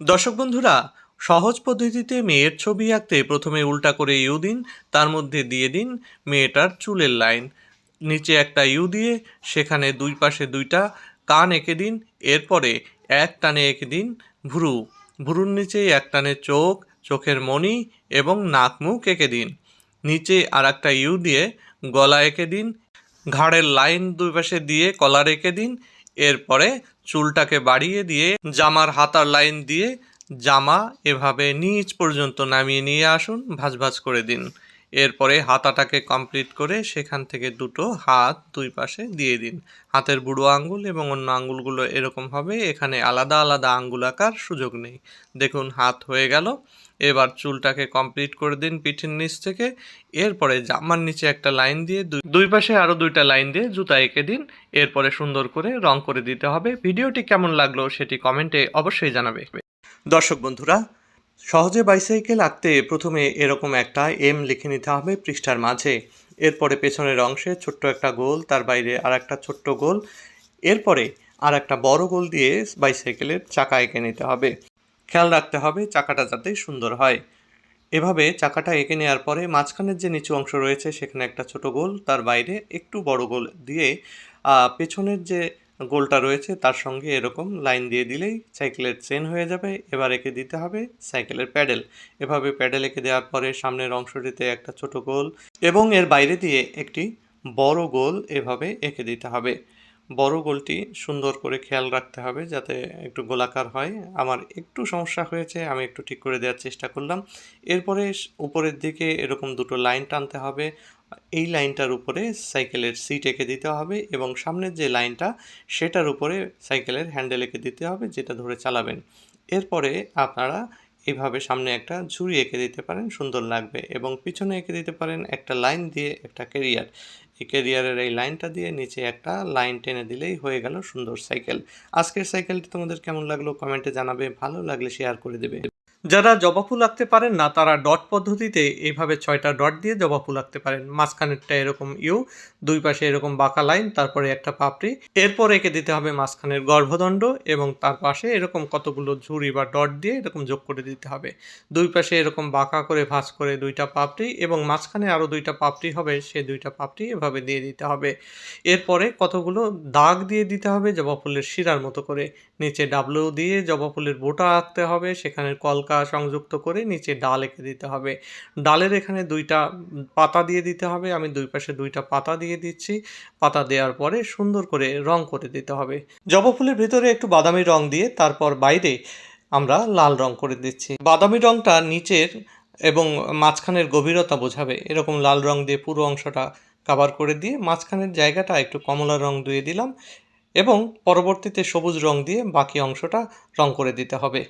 দর্শক বন্ধুরা, সহজ পদ্ধতিতে মেয়ের ছবি আঁকতে প্রথমে উল্টা করে ইউ দিন, তার মধ্যে দিয়ে দিন মেয়েটার চুলের লাইন। নিচে একটা ইউ দিয়ে, সেখানে দুই পাশে দুইটা কান এঁকে দিন, এরপরে এক টানে এঁকে দিন ভুরু। ভুরুর নিচে এক টানে চোখ, চোখের মণি এবং নাক মুখ এঁকে দিন। নিচে আর একটা ইউ দিয়ে গলা এঁকে দিন, ঘাড়ের লাইন দুই পাশে দিয়ে কলার এঁকে দিন এরপরে চুলটাকে বাড়িয়ে দিয়ে জামার হাতার লাইন দিয়ে জামা এভাবে নিচ পর্যন্ত নামিয়ে নিয়ে আসুন, ভাজ ভাজ করে দিন। এরপরে হাতাটাকে কমপ্লিট করে সেখান থেকে দুটো হাত দুই পাশে দিয়ে দিন। হাতের বুড়ো আঙ্গুল এবং অন্য আঙ্গুলগুলো এরকম হবে, এখানে আলাদা আলাদা আঙ্গুল আঁকার সুযোগ নেই। দেখুন, হাত হয়ে গেল। এবার চুলটাকে কমপ্লিট করে দিন পিঠের নিচ থেকে। এরপরে জামার নিচে একটা লাইন দিয়ে দুই- পাশে আরও দুইটা লাইন দিয়ে জুতা এঁকে দিন। এরপরে সুন্দর করে রং করে দিতে হবে। ভিডিওটি কেমন লাগল সেটি কমেন্টে অবশ্যই জানাবে। দর্শক বন্ধুরা সহজে বাইসাইকেল আঁকতে প্রথমে এরকম একটা এম লিখে নিতে হবে পৃষ্ঠার মাঝে। এরপরে পেছনের অংশে ছোট্ট একটা গোল, তার বাইরে আর একটা ছোট্ট গোল। এরপরে আর একটা বড় গোল দিয়ে বাইসাইকেলের চাকা এঁকে নিতে হবে। খেয়াল রাখতে হবে চাকাটা যাতে সুন্দর হয়। এভাবে চাকাটা এঁকে নেওয়ার পরে মাঝখানের যে নিচু অংশ রয়েছে, সেখানে একটা ছোট গোল, তার বাইরে একটু বড় গোল দিয়ে পেছনের যে গোলটা রয়েছে, তার সঙ্গে এরকম লাইন দিয়ে দিলেই সাইকেলের চেন হয়ে যাবে। এবার একে দিতে হবে সাইকেলের প্যাডেল। এভাবে প্যাডেল এঁকে দেওয়ার পরে সামনের অংশটিতে একটা ছোট গোল এবং এর বাইরে দিয়ে একটি বড় গোল এভাবে এঁকে দিতে হবে। বড় গোলটি সুন্দর করে খেয়াল রাখতে হবে যাতে একটু গোলাকার হয়। আমার একটু সমস্যা হয়েছে, আমি একটু ঠিক করে দেওয়ার চেষ্টা করলাম। এরপরে উপরের দিকে এরকম দুটো লাইন টানতে হবে। এই লাইনটার উপরে সাইকেলের সিট এঁকে দিতে হবে এবং সামনের যে লাইনটা, সেটার উপরে সাইকেলের হ্যান্ডেল এঁকে দিতে হবে যেটা ধরে চালাবেন। এরপরে আপনারা এইভাবে সামনে একটা ঝুড়ি এঁকে দিতে পারেন, সুন্দর লাগবে। এবং পিছনে এঁকে দিতে পারেন একটা লাইন দিয়ে একটা কেরিয়ার এই কেরিয়ারের এই লাইনটা দিয়ে নিচে একটা লাইন টেনে দিলেই হয়ে গেল সুন্দর সাইকেল। আজকের সাইকেলটি তোমাদের কেমন লাগল কমেন্টে জানাবে, ভালো লাগলে শেয়ার করে দেবে। যারা জবা ফুল আঁকতে পারেন না, তারা ডট পদ্ধতিতে এইভাবে ছয়টা ডট দিয়ে জবা ফুল আঁকতে পারেন। মাঝখানেরটা এরকম ইউ, দুই পাশে এরকম বাঁকা লাইন, তারপরে একটা পাপড়ি। এরপর এঁকে দিতে হবে মাঝখানের গর্ভদণ্ড এবং তার পাশে এরকম কতগুলো ঝুড়ি বা ডট দিয়ে এরকম যোগ করে দিতে হবে। দুই পাশে এরকম বাঁকা করে ভাঁজ করে দুইটা পাপড়ি এবং মাঝখানে আরও দুইটা পাপড়ি হবে সেই দুইটা পাপড়ি এভাবে দিয়ে দিতে হবে। এরপরে কতগুলো দাগ দিয়ে দিতে হবে জবা ফুলের শিরার মতো করে। নিচে ডাবলু দিয়ে জবা ফুলের বোটা আঁকতে হবে সেখানে কলকা সংযুক্ত করে নিচে ডাল এঁকে দিতে হবে। ডালের এখানে দুইটা পাতা দিয়ে দিতে হবে। আমি দুই পাশে দুইটা পাতা দিয়ে দিচ্ছি। পাতা দেওয়ার পরে সুন্দর করে রং করে দিতে হবে। জবা ফুলের ভিতরে একটু বাদামি রং দিয়ে তারপর বাইরে আমরা লাল রং করে দিচ্ছি। বাদামি রংটা নিচের এবং মাঝখানের গভীরতা বোঝাবে। এরকম লাল রং দিয়ে পুরো অংশটা কাভার করে দিয়ে মাঝখানের জায়গাটা একটু কমলা রং দিয়ে দিলাম এবং পরবর্তীতে সবুজ রং দিয়ে বাকি অংশটা রং করে দিতে হবে।